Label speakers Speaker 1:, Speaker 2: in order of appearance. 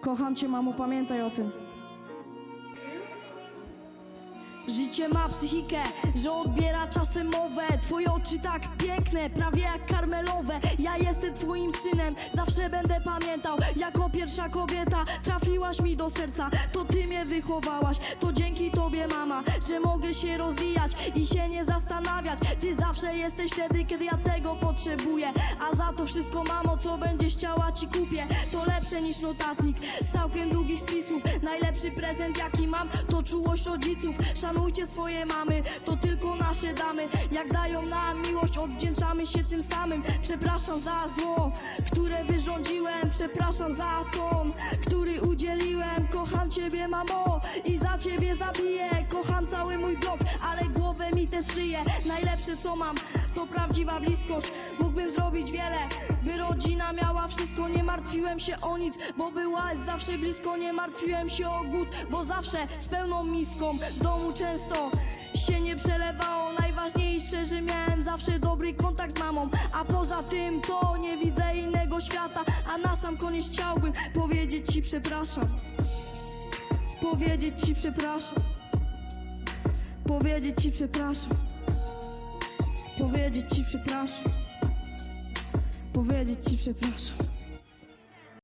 Speaker 1: Kocham cię, mamo, pamiętaj o tym. Życie ma psychikę, że odbiera czasem mowę Twoje oczy tak piękne, prawie jak karmelowe. Ja jestem twoim synem, zawsze będę pamiętał. Jako pierwsza kobieta trafiłaś mi do serca. To ty mnie wychowałaś, to dzięki tobie mama Że mogę się rozwijać i się nie zastanawiać. Ty zawsze jesteś wtedy, kiedy ja tego potrzebuję. A za to wszystko mamo, co będziesz chciała ci kupię. To lepsze niż notatnik, całkiem długich spisów. Najlepszy prezent jaki mam, to czułość rodziców. Szanujcie swoje mamy, to tylko nasze damy. Jak dają nam miłość, odwdzięczamy się tym samym. Przepraszam za zło, które wyrządziłem. Przepraszam za ton, który udzieliłem. Kocham ciebie mamo i za ciebie zabiję. Kocham cały mój blok, ale głowę mi też szyję Najlepsze co mam, to prawdziwa bliskość. Mógłbym zrobić martwiłem się o nic, bo byłaś zawsze blisko Nie martwiłem się o głód, bo zawsze z pełną miską W domu często się nie przelewało. Najważniejsze, że miałem zawsze dobry kontakt z mamą A poza tym to nie widzę innego świata A na sam koniec chciałbym powiedzieć ci przepraszam. Powiedzieć ci przepraszam. Powiedzieć ci przepraszam. Powiedzieć ci przepraszam. Powiedzieć ci przepraszam